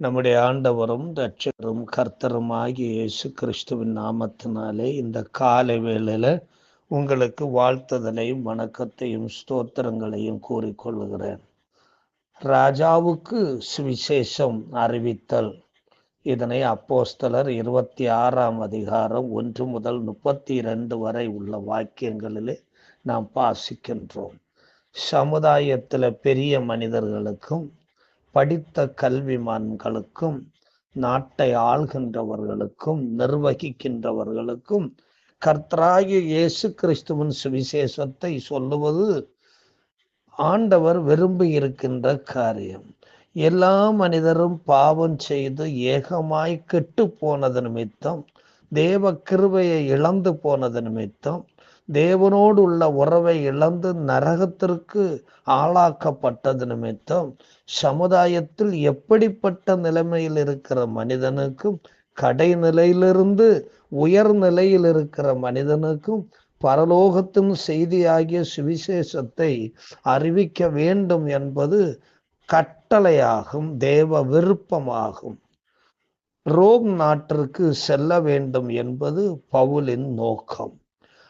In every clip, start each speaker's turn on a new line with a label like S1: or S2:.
S1: நம்முடைய ஆண்டவரும் ரட்சகரும் கர்த்தரும் ஆகிய இயேசு கிறிஸ்துவின் நாமத்தினாலே இந்த காலை வேளையில் உங்களுக்கு வாழ்த்துதலையும் வணக்கத்தையும் ஸ்தோத்திரங்களையும் கூறிக்கொள்கிறேன் ராஜாவுக்கு சுவிசேஷம் அறிவித்தல். இதனை அப்போஸ்தலர் இருபத்தி ஆறாம் அதிகாரம் ஒன்று முதல் முப்பத்தி இரண்டு வரை உள்ள வாக்கியங்களிலே நாம் வாசிக்கின்றோம். சமுதாயத்தில் பெரிய மனிதர்களுக்கும் படித்த கல்விமான்களுக்கும் நாட்டை ஆள்கின்றவர்களுக்கும் நிர்வகிக்கின்றவர்களுக்கும் கர்த்தராகிய இயேசு கிறிஸ்துவின் சுவிசேஷத்தை சொல்லுவது ஆண்டவர் விரும்பி இருக்கின்ற காரியம். எல்லா மனிதரும் பாவம் செய்து ஏகமாய் கெட்டு போனது நிமித்தம் தேவ கிருபையை இழந்து போனது நிமித்தம் தேவனோடு உள்ள உறவை இழந்து நரகத்திற்கு ஆளாக்கப்பட்டது நிமித்தம் சமுதாயத்தில் எப்படிப்பட்ட நிலைமையில் இருக்கிற மனிதனுக்கும் கடைநிலையிலிருந்து உயர்நிலையில் இருக்கிற மனிதனுக்கும் பரலோகத்தின் செய்தியாகிய சுவிசேஷத்தை அறிவிக்க வேண்டும் என்பது கட்டளையாகும் தேவ விருப்பமாகும். ரோம் நாட்டிற்கு செல்ல வேண்டும் என்பது பவுலின் நோக்கம்.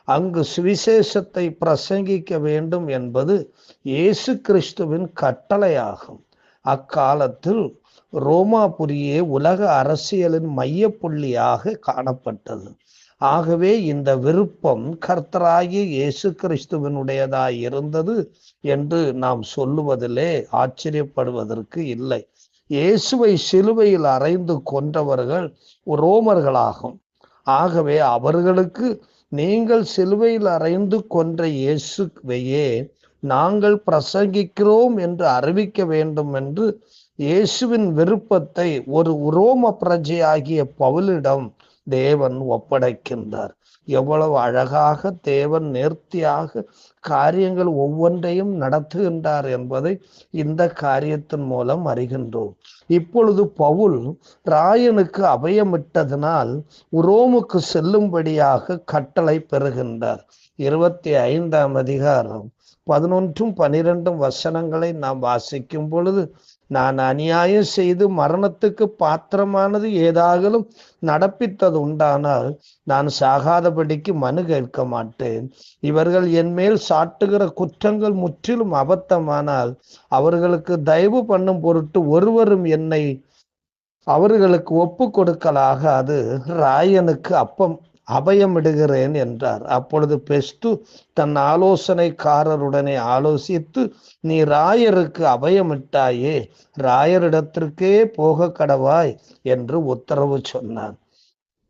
S1: அங்கு சுவிசேஷத்தை பிரசங்கிக்க வேண்டும் என்பது இயேசு கிறிஸ்துவின் கட்டளையாகும். அக்காலத்தில் ரோமாபுரியே உலக அரசியலின் மைய புள்ளியாக காணப்பட்டது. ஆகவே இந்த விருப்பம் கர்த்தராகிய இயேசு கிறிஸ்துவனுடையதாய் இருந்தது என்று நாம் சொல்லுவதிலே ஆச்சரியப்படுவதற்கு இல்லை. இயேசுவை சிலுவையில் அறைந்து கொன்றவர்கள் ரோமர்களாகும். ஆகவே அவர்களுக்கு நீங்கள் சிலுவையில் அறைந்து கொன்ற இயேசுவையே நாங்கள் பிரசங்கிக்கிறோம் என்று அறிவிக்க வேண்டும் என்று இயேசுவின் விருப்பத்தை ஒரு உரோம பிரஜையாகிய பவுலிடம் தேவன் ஒப்படைக்கின்றார். எவ்வளவு அழகாக தேவன் நேர்த்தியாக காரியங்கள் ஒவ்வொன்றையும் நடத்துகின்றார் என்பதை இந்த காரியத்தின் மூலம் அறிகின்றோம். இப்பொழுது பவுல் ராயனுக்கு அபயமிட்டதனால் உரோமுக்கு செல்லும்படியாக கட்டளை பெறுகின்றார். இருபத்தி ஐந்தாம் அதிகாரம் பதினொன்றும் பனிரெண்டும் வசனங்களை நாம் வாசிக்கும் பொழுது நான் அநியாயம் செய்து மரணத்துக்கு பாத்திரமானது ஏதாகலும் நடப்பித்தது உண்டானால் நான் சாகாதபடிக்கு மனு கேட்க மாட்டேன். இவர்கள் என் மேல் சாட்டுகிற குற்றங்கள் முற்றிலும் அபத்தமானால் அவர்களுக்கு தயவு பண்ணும் பொருட்டு ஒருவரும் என்னை அவர்களுக்கு ஒப்பு கொடுக்கலாகாது. ராயனுக்கு அப்பம் அபயமிடுகிறேன் என்றார். அப்பொழுது பெஸ்து தன் ஆலோசனைக்காரருடனே ஆலோசித்து நீ ராயருக்கு அபயமிட்டாயே ராயரிடத்திற்கே போக கடவாய் என்று உத்தரவு சொன்னான்.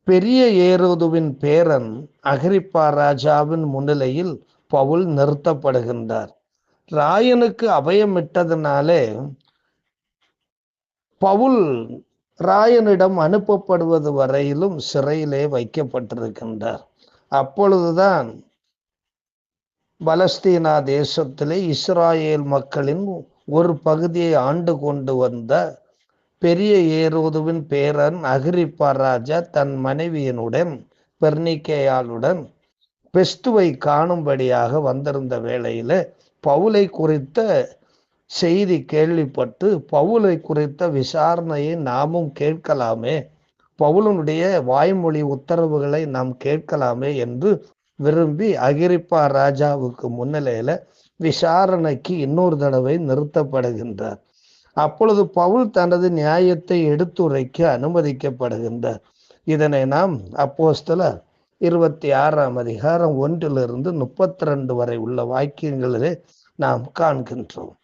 S1: பெரிய ஏரோதுவின் பேரன் அகிரிப்பா ராஜாவின் முன்னிலையில் பவுல் நிறுத்தப்படுகின்றார். ராயனுக்கு அபயமிட்டதுனாலே பவுல் ராயனிடம் அனுப்பப்படுவது வரையிலும் சிறையிலே வைக்கப்பட்டிருக்கின்றார். அப்பொழுதுதான் பலஸ்தீனா தேசத்திலே இஸ்ராயேல் மக்களின் ஒரு பகுதியை ஆண்டு கொண்டு வந்த பெரிய ஏரோதுவின் பேரன் அகிரிப்பா ராஜா தன் மனைவியினுடன் பெர்னிக்கேயாளுடன் பெஸ்துவை காணும்படியாக வந்திருந்த வேளையில பவுலை குறித்த செய்தி கேள்விப்பட்டு பவுலை குறித்த விசாரணையை நாமும் கேட்கலாமே. பவுலனுடைய வாய்மொழி உத்தரவுகளை நாம் கேட்கலாமே என்று விரும்பி அகிரிப்பா ராஜாவுக்கு முன்னிலையில விசாரணைக்கு இன்னொரு தடவை நிறுத்தப்படுகின்றார். அப்பொழுது பவுல் தனது நியாயத்தை எடுத்துரைக்க அனுமதிக்கப்படுகின்றார். இதனை நாம் அப்போஸ்தல இருபத்தி ஆறாம் அதிகாரம் ஒன்றிலிருந்து முப்பத்தி ரெண்டு வரை உள்ள வாக்கியங்களிலே நாம் காண்கின்றோம்.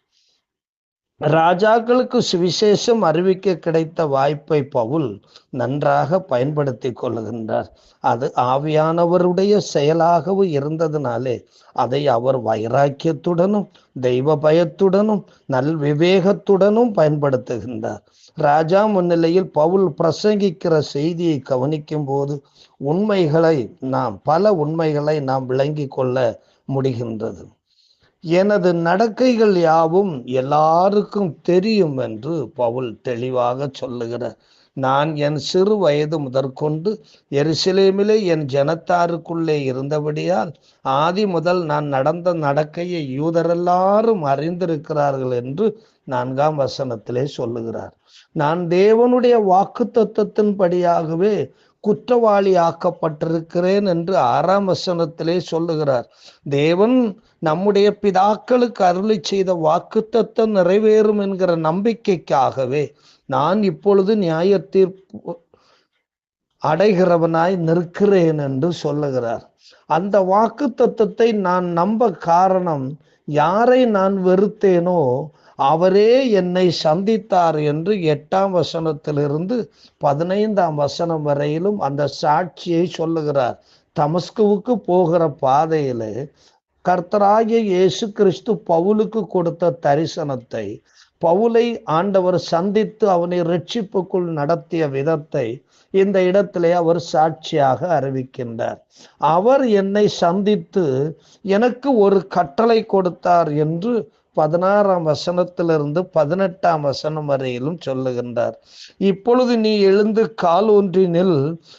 S1: ராஜாக்களுக்கு சுவிசேஷம் அறிவிக்க கிடைத்த வாய்ப்பை பவுல் நன்றாக பயன்படுத்தி கொள்கின்றார். அது ஆவியானவருடைய செயலாகவும் இருந்ததுனாலே அதை அவர் வைராக்கியத்துடனும் தெய்வ பயத்துடனும் நல் விவேகத்துடனும் பயன்படுத்துகின்றார். ராஜா முன்னிலையில் பவுல் பிரசங்கிக்கிற செய்தியை கவனிக்கும் போது உண்மைகளை நாம் பல உண்மைகளை நாம் விளங்கி கொள்ள முடிகின்றது. எனது நடக்கைகள் யாவும் எல்லாருக்கும் தெரியும் என்று பவுல் தெளிவாக சொல்லுகிறார். நான் என் சிறு வயது முதற்கொண்டு எருசலேமிலே என் ஜனத்தாருக்குள்ளே இருந்தபடியால் ஆதி முதல் நான் நடந்த நடக்கையை யூதரெல்லாரும் அறிந்திருக்கிறார்கள் என்று நான்காம் வசனத்திலே சொல்லுகிறார். நான் தேவனுடைய வாக்கு தத்துவத்தின்படியாகவே குற்றவாளி ஆக்கப்பட்டிருக்கிறேன் என்று ஆறாம் வசனத்திலே சொல்லுகிறார். தேவன் நம்முடைய பிதாக்களுக்கு அருளி செய்த வாக்குத்தத்தம் நிறைவேறும் என்கிற நம்பிக்கைக்காகவே நான் இப்பொழுது நியாய தீர்ப்பு அடைகிறவனாய் நிற்கிறேன் என்று சொல்லுகிறார். அந்த வாக்கு தத்துவத்தை நான் நம்ப காரணம் யாரை நான் வெறுத்தேனோ அவரே என்னை சந்தித்தார் என்று எட்டாம் வசனத்திலிருந்து பதினைந்தாம் வசனம் வரையிலும் அந்த சாட்சியை சொல்லுகிறார். தமஸ்குவுக்கு போகிற பாதையில கர்த்தராகிய இயேசு கிறிஸ்து பவுலுக்கு கொடுத்த தரிசனத்தை பவுலை ஆண்டவர் சந்தித்து அவனை ரட்சிப்புக்குள் நடத்திய விதத்தை இந்த இடத்திலே அவர் சாட்சியாக அறிவிக்கின்றார். அவர் என்னை சந்தித்து எனக்கு ஒரு கட்டளை கொடுத்தார் என்று பதினாறாம் வசனத்திலிருந்து பதினெட்டாம் வசனம் வரையிலும் சொல்லுகின்றார். இப்பொழுது நீ எழுந்து கால் ஒன்றினில்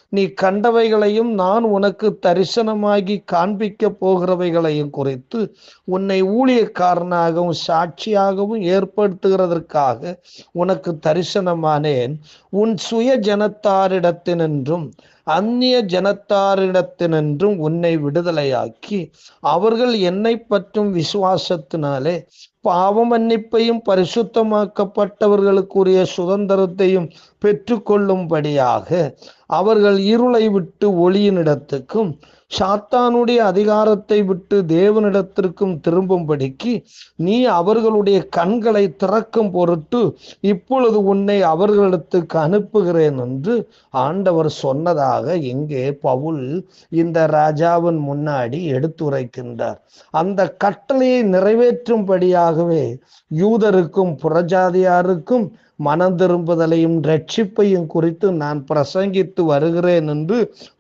S1: நீ கண்டவைகளையும் நான் உனக்கு தரிசனமாகி காண்பிக்க போகிறவைகளையும் குறித்து உன்னை ஊழியக்காரனாகவும் சாட்சியாகவும் ஏற்படுத்துகிறதற்காக உனக்கு தரிசனமானேன். உன் சுய ஜனத்தாரிடத்தினின்றும் அந்நிய ஜனத்தாரிடத்தினின்றும் உன்னை விடுதலையாக்கி அவர்கள் என்னை பற்றும் விசுவாசத்தினாலே பாவ மன்னிப்பையும் பரிசுத்தமாக்கப்பட்டவர்களுக்குரிய சுதந்திரத்தையும் பெற்றுக்கொள்ளும்படியாக அவர்கள் இருளை விட்டு ஒளியினிடத்துக்கும் சாத்தானுடைய அதிகாரத்தை விட்டு தேவனிடத்திற்கும் திரும்பும்படிக்கு நீ அவர்களுடைய கண்களை திறக்கும் பொருட்டு இப்பொழுது உன்னை அவர்களிடத்துக்கு அனுப்புகிறேன் என்று ஆண்டவர் சொன்னதாக இங்கே பவுல் இந்த ராஜாவின் முன்னாடி எடுத்துரைக்கின்றார். அந்த கட்டளையை நிறைவேற்றும்படியாகவே யூதருக்கும் புறஜாதியாருக்கும் மனம் திரும்புதலையும் ரட்சிப்பையும் குறித்து நான் பிரசங்கித்து வருகிறேன் என்று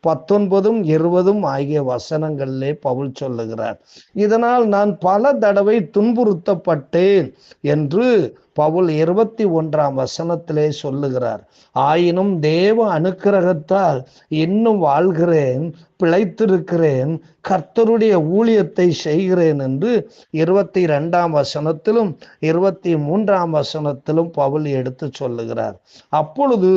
S1: பத்தொன்பதும் இருபதும் ஆகிய வசனங்களிலே பவுல் சொல்லுகிறார். இதனால் நான் பல தடவை துன்புறுத்தப்பட்டேன் என்று பவுல் இருபத்தி ஒன்றாம் வசனத்திலே சொல்லுகிறார் ஆயினும் தேவ அனுக்கிரகத்தால் இன்னும் வாழ்கிறேன் பிழைத்திருக்கிறேன் கர்த்தருடைய ஊழியத்தை செய்கிறேன் என்று இருபத்தி இரண்டாம் வசனத்திலும் இருபத்தி மூன்றாம் வசனத்திலும் பவுல் எடுத்து சொல்லுகிறார். அப்பொழுது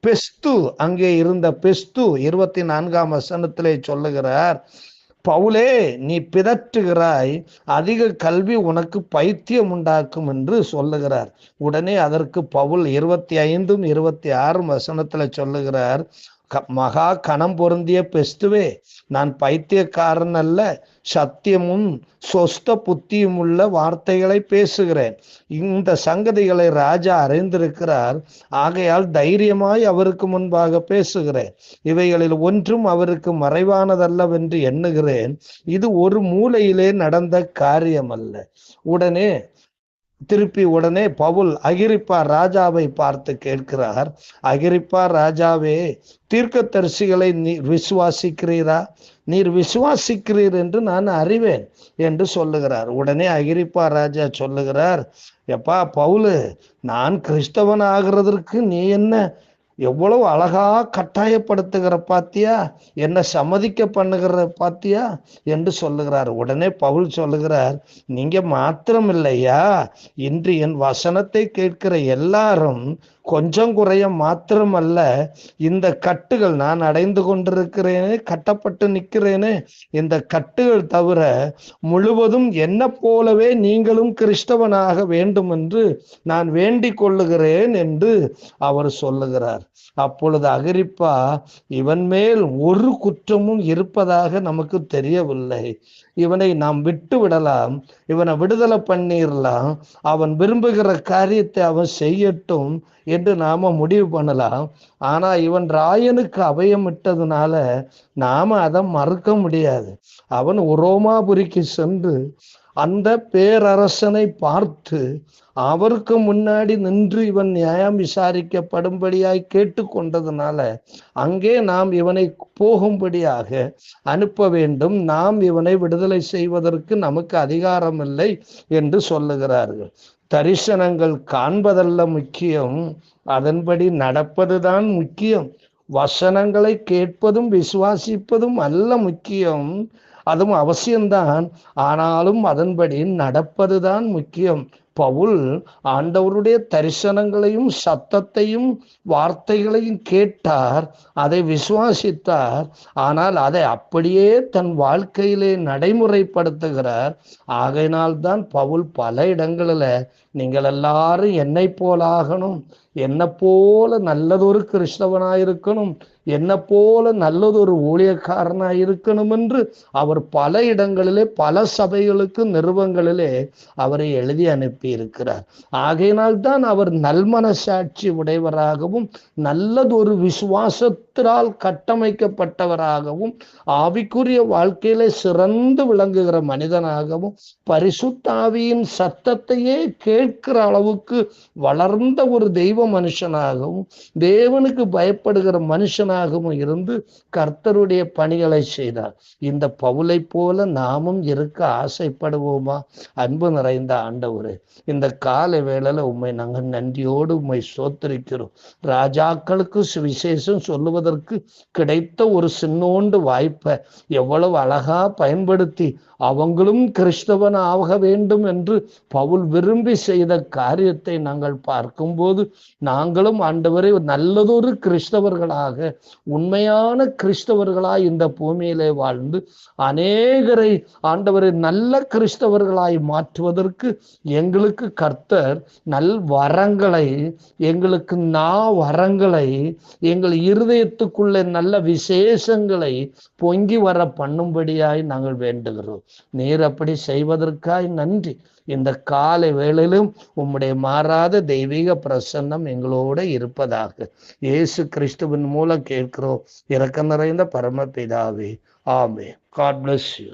S1: பெஸ்து அங்கே இருந்த பெஸ்து இருபத்தி நான்காம் வசனத்திலே சொல்லுகிறார் பவுலே நீ பிதற்றுகிறாய் அதிக கல்வி உனக்கு பைத்தியம் உண்டாக்கும் என்று சொல்லுகிறார். உடனே அதற்கு பவுல் இருபத்தி ஐந்தும் இருபத்தி ஆறும் வசனத்துல சொல்லுகிறார். மகா கணம் பொருந்திய பெஸ்துவே நான் பைத்தியக்காரன் அல்ல சத்தியமும் சொஸ்த புத்தியும் உள்ள வார்த்தைகளை பேசுகிறேன். இந்த சங்கதிகளை ராஜா அறிந்திருக்கிறார். ஆகையால் தைரியமாய் அவருக்கு முன்பாக பேசுகிறேன். இவைகளில் ஒன்றும் அவருக்கு மறைவானதல்லவென்று எண்ணுகிறேன். இது ஒரு மூலையிலே நடந்த காரியம் அல்ல உடனே திருப்பி உடனே பவுல் அகிரிப்பா ராஜாவை பார்த்து கேட்கிறார் அகிரிப்பா ராஜாவே தீர்க்க தரிசிகளை நீர் விசுவாசிக்கிறீரா? நீர் விசுவாசிக்கிறீர் என்று நான் அறிவேன் என்று சொல்லுகிறார். உடனே அகிரிப்பா ராஜா சொல்லுகிறார் எப்பா பவுலு நான் கிறிஸ்தவன் ஆகிறதற்கு நீ என்ன எவ்வளவு அழகா கட்டாயப்படுத்துகிற பாத்தியா? என்ன சம்மதிக்க பண்ணுகிற பாத்தியா? என்று சொல்லுகிறார். உடனே பவுல் சொல்லுகிறார் நீங்க மாத்திரம் இல்லையா இன்று என் வசனத்தை கேட்கிற எல்லாரும் கொஞ்சம் குறைய மாத்திரமல்ல. இந்த கட்டுகள் நான் அடைந்து கொண்டிருக்கிறேனே கட்டப்பட்டு நிற்கிறேனே இந்த கட்டுகள் தவிர முழுவதும் என்ன போலவே நீங்களும் கிறிஸ்தவனாக வேண்டும் என்று நான் வேண்டிக் கொள்ளுகிறேன் என்று அவர் சொல்லுகிறார். அப்பொழுது அகிரிப்பா இவன் மேல் ஒரு குற்றமும் இருப்பதாக நமக்கு தெரியவில்லை. இவனை நாம் விட்டு விடலாம். இவனை விடுதலை பண்ணிடலாம் அவன் விரும்புகிற காரியத்தை அவன் செய்யட்டும் என்று நாம முடிவு பண்ணலாம். ஆனா இவன் ராயனுக்கு அபயம் விட்டதுனால நாம அதை மறுக்க முடியாது. அவன் உரோமாபுரிக்கு சென்று அந்த பேரரசனை பார்த்து அவருக்கு முன்னாடி நின்று இவன் நியாயம் விசாரிக்கப்படும்படியாய் கேட்டுக்கொண்டதுனால அங்கே நாம் இவனை போகும்படியாக அனுப்ப வேண்டும். நாம் இவனை விடுதலை செய்வதற்கு நமக்கு அதிகாரம் இல்லை என்று சொல்லுகிறார்கள். தரிசனங்கள் காண்பதல்ல முக்கியம் அதன்படி நடப்பதுதான் முக்கியம். வசனங்களை கேட்பதும் விசுவாசிப்பதும் அல்ல முக்கியம். அதுவும் அவசியம்தான். ஆனாலும் அதன்படி நடப்பதுதான் முக்கியம். பவுல் ஆண்டவருடைய தரிசனங்களையும் சத்தத்தையும் வார்த்தைகளையும் கேட்டார் அதை விசுவாசித்தார். ஆனால் அதை அப்படியே தன் வாழ்க்கையிலே நடைமுறைப்படுத்துகிறார். ஆகையினால்தான் பவுல் பல இடங்களில் நீங்கள் எல்லாரும் என்னை போலாகணும். என்னை போல நல்லதொரு கிறிஸ்தவனாயிருக்கணும். என்னை போல நல்லதொரு ஊழியக்காரனாய் இருக்கணும் என்று அவர் பல இடங்களிலே பல சபைகளுக்கு நிறுவங்களிலே அவரை எழுதி அனுப்பி இருக்கிறார் ஆகையினால் தான் அவர் நல்மனசாட்சி உடையவராகவும் நல்லதொரு விசுவாசத்தினால் கட்டமைக்கப்பட்டவராகவும் ஆவிக்குரிய வாழ்க்கையிலே சிறந்து விளங்குகிற மனிதனாகவும் பரிசுத்தாவியின் சத்தத்தையே கே கேட்கிற அளவுக்கு வளர்ந்த ஒரு தெய்வ மனுஷனாகவும் தேவனுக்கு பயப்படுகிற மனுஷனாகவும் இருந்து கர்த்தருடைய பணிகளை செய்தார். இந்த பவுலை போல நாமும் இருக்க ஆசைப்படுவோமா? அன்பு நிறைந்த ஆண்டவரே இந்த கால வேளையில உண்மை நாங்கள் நன்றியோடு உண்மை சோத்தரிக்கிறோம். ராஜாக்களுக்கு சுவிசேஷம் சொல்லுவதற்கு கிடைத்த ஒரு சின்னோண்டு வாய்ப்பை எவ்வளவு அழகா பயன்படுத்தி அவங்களும் கிறிஸ்தவன் ஆக வேண்டும் என்று பவுல் விரும்பி செய்த காரியத்தை நாங்கள் பார்க்கும்போது நாங்களும் ஆண்டவரை நல்லதொரு கிறிஸ்தவர்களாக உண்மையான கிறிஸ்தவர்களாய் இந்த பூமியிலே வாழ்ந்து அநேகரை ஆண்டவரை நல்ல கிறிஸ்தவர்களாய் மாற்றுவதற்கு எங்களுக்கு கர்த்தர் நல் வரங்களை எங்களுக்கு நா வரங்களை எங்கள் இருதயத்துக்குள்ளே நல்ல விசேஷங்களை பொங்கி வர பண்ணும்படியாய் நாங்கள் வேண்டுகிறோம். நீர் அப்படி செய்வதற்காய் நன்றி. இந்த காலை வேளையிலும் உம்முடைய மாறாத தெய்வீக பிரசன்னம் எங்களோட இருப்பதாக இயேசு கிறிஸ்துவின் மூலம் கேட்கிறோம். இறக்க நிறைந்த பரமபிதாவே. ஆமே காட் பிளஸ் யூ